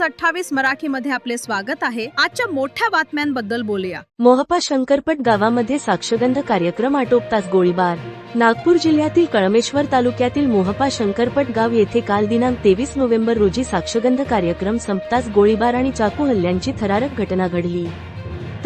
News अठ्ठावीस मराठी मध्ये आपले स्वागत आहे. आजच्या मोठ्या बातम्यांबद्दल बोलूया. मोहपा शंकरपट गावामध्ये साक्षगंध कार्यक्रम आटोपताच गोळीबार. नागपूर जिल्ह्यातील कळमेश्वर तालुक्यातील मोहपा शंकरपट गाव येथे काल दिनांक तेवीस नोव्हेंबर रोजी साक्षगंध कार्यक्रम संपताच गोळीबार आणि चाकू हल्ल्यांची थरारक घटना घडली.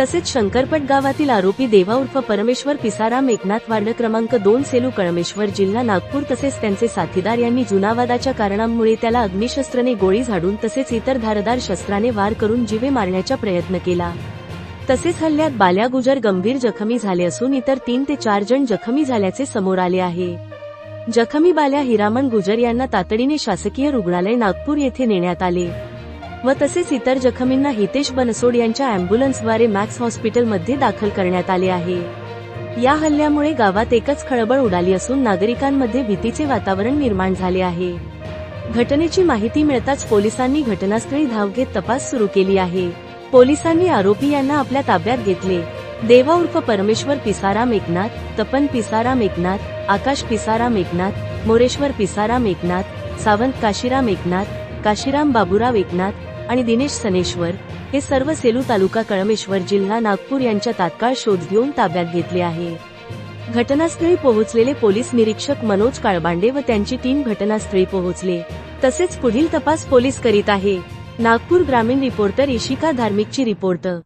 तसेच शंकरपट गावातील आरोपी देवा उर्फ परमेश्वर पिसाराम एकनाथ वार्ड क्रमांक दोन सेलू कळमेश्वर जिल्हा नागपूर तसेच त्यांचे साथीदार यांनी जुनावादाच्या कारणांमुळे त्याला अग्निशस्त्राने गोळी झाडून तसेच इतर धारदार शस्त्राने वार करून जीवे मारण्याचा प्रयत्न केला. तसेच हल्ल्यात बाल्या गुजर गंभीर जखमी झाले असून इतर तीन ते चार जण जखमी झाल्याचे समोर आले आहे. जखमी बाल्या हिरामन गुजर यांना तातडीने शासकीय रुग्णालय नागपूर येथे नेण्यात आले. व तसेच इतर जखमींना हितेश बनसोड यांच्या अँब्युलन्सद्वारे मॅक्स हॉस्पिटलमध्ये दाखल करण्यात आले आहे. या हल्ल्यामुळे गावात एकच खळबळ उडाली असून नागरिकांमध्ये भीतीचे वातावरण निर्माण झाले आहे. घटनेची माहिती मिळताच पोलिसांनी घटनास्थळी धाव घेत तपास सुरू केली आहे. पोलिसांनी आरोपी यांना आपल्या ताब्यात घेतले. देवा उर्फ परमेश्वर पिसाराम एकनाथ तपन पिसाराम एकनाथ आकाश पिसाराम एकनाथ मोरेश्वर पिसाराम एकनाथ सावंत काशीराम एकनाथ काशीराम बाबुराव एकनाथ आणि दिनेश सनेश्वर हे सर्व सेलू तालुका कळमेश्वर जिल्हा नागपूर यांच्या तात्काळ शोध घेऊन ताब्यात घेतले आहे. घटनास्थळी पोहोचलेले पोलीस निरीक्षक मनोज काळबांडे व त्यांची टीम घटनास्थळी पोहोचले. तसेच पुढील तपास पोलीस करीत आहे. नागपूर ग्रामीण रिपोर्टर इशिका धार्मिकची रिपोर्टर